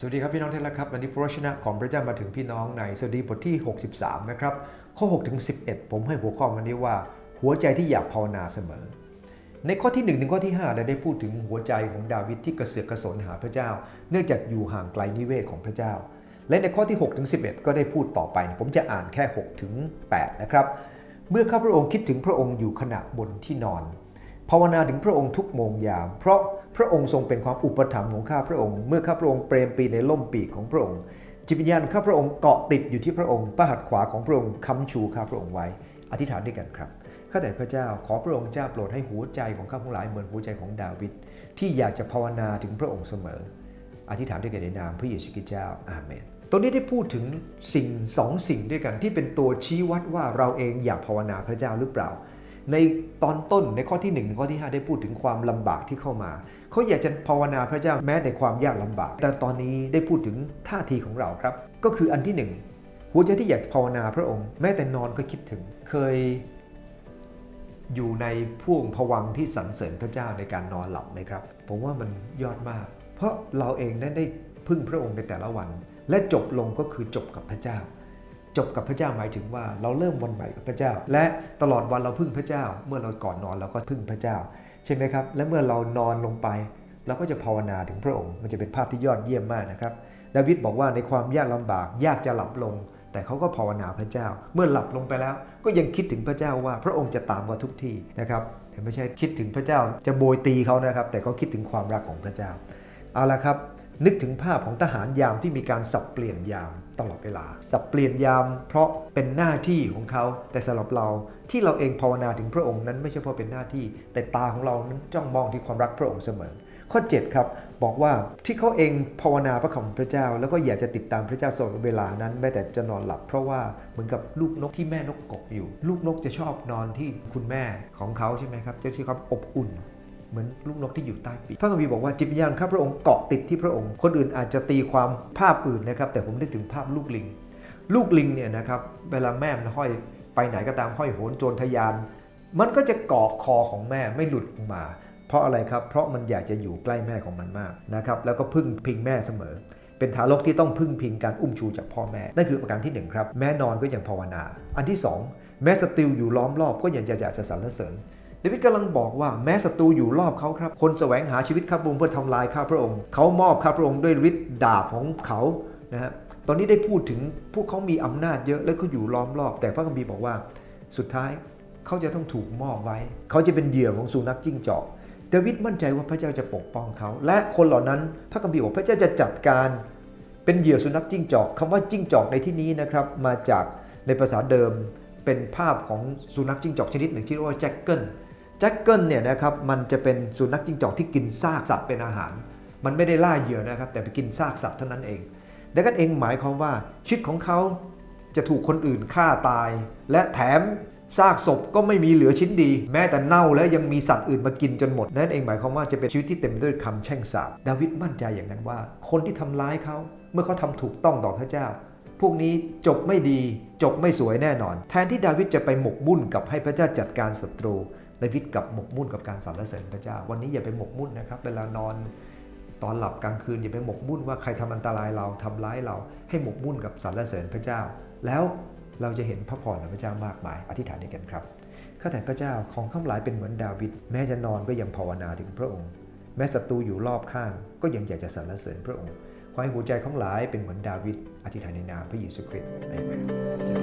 สวัสดีครับพี่น้องที่รักครับวันนี้พระชนะของพระเจ้ามาถึงพี่น้องในสดุดีบทที่ 63 นะครับ ข้อ6ถึง11 ผมให้หัวข้อวันนี้ว่า หัวใจที่อยากภาวนาเสมอ ในข้อที่1ถึงข้อที่5เราได้พูดถึงหัวใจของดาวิดที่กระเสือกกระสนหาพระเจ้า เนื่องจากอยู่ห่างไกลนิเวศของพระเจ้า และในข้อที่6ถึง11 ก็ได้พูดต่อไป ผมจะอ่านแค่6ถึง8นะครับเมื่อข้าพระองค์คิดถึงพระองค์อยู่ขณะบนที่นอน ภาวนาถึงพระองค์ทุกโมงยาม เพราะพระองค์ทรงเป็นความอุปถัมภ์ของข้าพระองค์ เมื่อข้าพระองค์เปรมปีในล่มปีกของพระองค์ จิตวิญญาณข้าพระองค์เกาะติดอยู่ที่พระองค์พระหัตถขวาของพระองค์ค้ำชูข้าพระองค์ไว้ อธิษฐานด้วยกันครับข้าแต่พระเจ้าขอพระองค์เจ้าโปรดให้หัวใจของข้าทั้งหลายเหมือนหัวใจของดาวิดที่อยากจะภาวนาถึงพระองค์เสมอ อธิษฐานด้วยกันในนามพระเยซูคริสต์เจ้าอาเมนตรงนี้ได้พูดถึงสิ่งสองสิ่งด้วยกันที่เป็นตัวชี้วัดว่าเราเองอยากภาวนาพระเจ้าหรือเปล่า ในตอนต้นในข้อที่1ถึงข้อที่ 5 ได้พูดถึงความลำบากที่เข้ามา เขาอยากจะภาวนาพระเจ้าแม้ในความยากลำบาก แต่ตอนนี้ได้พูดถึงท่าทีของเราครับ ก็คืออันที่หนึ่งหัวใจที่อยากภาวนาพระองค์ แม้แต่นอนก็คิดถึงเคยอยู่ในพ่วงผวังที่สรรเสริญพระเจ้าในการนอนหลับไหมครับ ผมว่ามันยอดมาก เพราะเราเองนั้นได้พึ่งพระองค์ในแต่ละวัน และจบลงก็คือจบกับพระเจ้า จบกับพระเจ้าหมายถึงว่าเราเริ่มวันใหม่กับพระเจ้า และตลอดวันเราพึ่งพระเจ้า เมื่อเราก่อนนอนเราก็พึ่งพระเจ้า ใช่ไหมครับ และเมื่อเรานอนลงไปเราก็จะภาวนาถึงพระองค์ มันจะเป็นภาพที่ยอดเยี่ยมมากนะครับ ดาวิดบอกว่าในความยากลำบากยากจะหลับลง แต่เขาก็ภาวนาพระเจ้า เมื่อหลับลงไปแล้ว ก็ยังคิดถึงพระเจ้าว่าพระองค์จะตามมาทุกที่นะครับแต่ไม่ใช่คิดถึงพระเจ้าจะโบยตีเขานะครับ แต่เขาคิดถึงความรักของพระเจ้า เอาละครับ นึกถึงภาพของทหารยามที่มีการสับเปลี่ยนยามตลอดเวลา สับเปลี่ยนยาม เพราะเป็นหน้าที่ของเขา แต่สำหรับเราที่เราเองภาวนาถึงพระองค์นั้นไม่ใช่เพราะเป็นหน้าที่ แต่ตาของเรานั้นจ้องมองที่ความรักพระองค์เสมอ ข้อ 7 ครับ บอกว่าที่เขาเองภาวนาพระคำของพระเจ้า แล้วก็อยากจะติดตามพระเจ้าตลอดเวลานั้นแม้แต่จะนอนหลับ เพราะว่าเหมือนกับลูกนกที่แม่นกกกอยู่ ลูกนกจะชอบนอนที่คุณแม่ของเขาใช่ไหมครับจะที่ความอบอุ่น เหมือนลูกนกที่อยู่ใต้ปีกพระคัมภีร์บอกว่าจิตวิญญาณข้าพระองค์เกาะติดที่พระองค์ คนอื่นอาจจะตีความภาพอื่นนะครับ แต่ผมนึกถึงภาพลูกลิง ลูกลิงเนี่ยนะครับเวลาแม่มันห้อยไปไหนก็ตามห้อยโหนโจรทะยาน มันก็จะเกาะคอของแม่ไม่หลุดออกมา เพราะอะไรครับ เพราะมันอยากจะอยู่ใกล้แม่ของมันมากนะครับแล้วก็พึ่งพิงแม่เสมอเป็นทารกที่ต้องพึ่งพิงการอุ้มชูจากพ่อแม่ นั่นคือประการที่หนึ่งครับ แม่นอนก็ยังภาวนา อันที่สองแม้สติลอยู่ล้อมรอบก็ยังจะอยากจะสรรเสริญ เดวิดกำลังบอกว่าแม้ศัตรูอยู่รอบเขาครับ คนแสวงหาชีวิตข้าพระองค์เพื่อทำลายข้าพระองค์ เขามอบข้าพระองค์ด้วยฤทธิ์ดาบของเขานะฮะตอนนี้ได้พูดถึงพวกเขามีอำนาจเยอะและเขาอยู่ล้อมรอบ แต่พระคัมภีร์บอกว่า สุดท้ายเขาจะต้องถูกมอบไว้ เขาจะเป็นเหยื่อของสุนัขจิ้งจอกเดวิดมั่นใจว่าพระเจ้าจะปกป้องเขา และคนเหล่านั้นพระคัมภีร์บอกพระเจ้าจะจัดการเป็นเหยื่อสุนัขจิ้งจอกคำว่าจิ้งจอกในที่นี้นะครับมาจากในภาษาเดิมเป็นภาพของสุนัขจิ้งจอกชนิดหนึ่งที่เรียกว่าแจ็คเกิล จ็คเกิลเนี่ยนะครับมันจะเป็นสุนัขจิ้งจอกที่กินซากสัตว์เป็นอาหาร มันไม่ได้ล่าเหยื่อนะครับ แต่ไปกินซากสัตว์เท่านั้นเองดังนั้นเองหมายความว่าชีวิตของเขาจะถูกคนอื่นฆ่าตาย และแถมซากศพก็ไม่มีเหลือชิ้นดี แม้แต่เน่าแล้วยังมีสัตว์อื่นมากินจนหมด นั่นเองหมายความว่าจะเป็นชีวิตที่เต็มไปด้วยคำแช่งสาปดาวิดมั่นใจอย่างนั้นว่า คนที่ทำร้ายเขาเมื่อเขาทำถูกต้องต่อพระเจ้า พวกนี้จบไม่ดี จบไม่สวยแน่นอน แทนที่ดาวิดจะไปหมกมุ่นกับให้พระเจ้าจัดการศัตรู ดาวิดกับหมกมุ่นกับการสรรเสริญพระเจ้า วันนี้อย่าไปหมกมุ่นนะครับ เวลานอนตอนหลับกลางคืนอย่าไปหมกมุ่นว่าใครทำอันตรายเราทำร้ายเรา ให้หมกมุ่นกับสรรเสริญพระเจ้า แล้วเราจะเห็นพระพรของพระเจ้ามากมาย อธิษฐานด้วยกันครับข้าแต่พระเจ้าของข้าหลายเป็นเหมือนดาวิดแม้จะนอนก็ยังภาวนาถึงพระองค์ แม้ศัตรูอยู่รอบข้างก็ยังอยากจะสรรเสริญพระองค์ขอให้หัวใจของหลายเป็นเหมือนดาวิดอธิษฐานในนามพระเยซูคริสต์อเมน